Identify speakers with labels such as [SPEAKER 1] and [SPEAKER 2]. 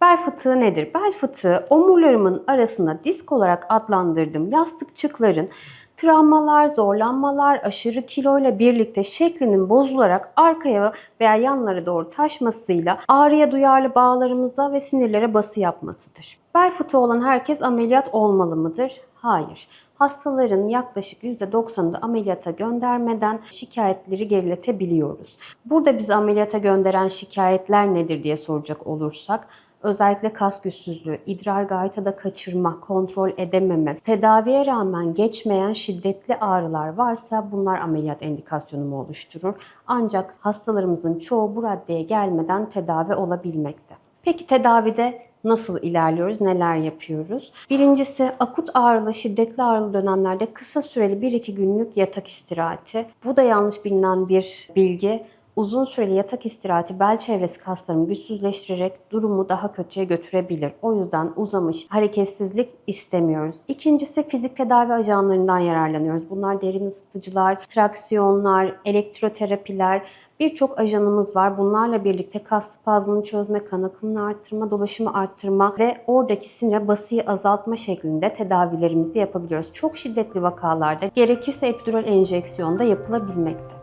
[SPEAKER 1] Bel fıtığı nedir? Bel fıtığı omurlarımın arasında disk olarak adlandırdığım yastıkçıkların travmalar, zorlanmalar, aşırı kiloyla birlikte şeklinin bozularak arkaya veya yanlara doğru taşmasıyla ağrıya duyarlı bağlarımıza ve sinirlere bası yapmasıdır. Bel fıtığı olan herkes ameliyat olmalı mıdır? Hayır. Hastaların yaklaşık %90'ını da ameliyata göndermeden şikayetleri geriletebiliyoruz. Burada bizi ameliyata gönderen şikayetler nedir diye soracak olursak özellikle kas güçsüzlüğü, idrar gaytada kaçırma, kontrol edememe, tedaviye rağmen geçmeyen şiddetli ağrılar varsa bunlar ameliyat endikasyonumu oluşturur. Ancak hastalarımızın çoğu bu raddeye gelmeden tedavi olabilmekte. Peki tedavide nasıl ilerliyoruz, neler yapıyoruz? Birincisi akut ağrılı, şiddetli ağrılı dönemlerde kısa süreli 1-2 günlük yatak istirahati. Bu da yanlış bilinen bir bilgi. Uzun süreli yatak istirahati bel çevresi kaslarını güçsüzleştirerek durumu daha kötüye götürebilir. O yüzden uzamış hareketsizlik istemiyoruz. İkincisi fizik tedavi ajanlarından yararlanıyoruz. Bunlar derin ısıtıcılar, traksiyonlar, elektroterapiler, Birçok ajanımız var. Bunlarla birlikte kas spazmını çözme, kan akımını arttırma, dolaşımı arttırma ve oradaki sinire basıyı azaltma şeklinde tedavilerimizi yapabiliyoruz. Çok şiddetli vakalarda gerekirse epidural enjeksiyon da yapılabilmekte.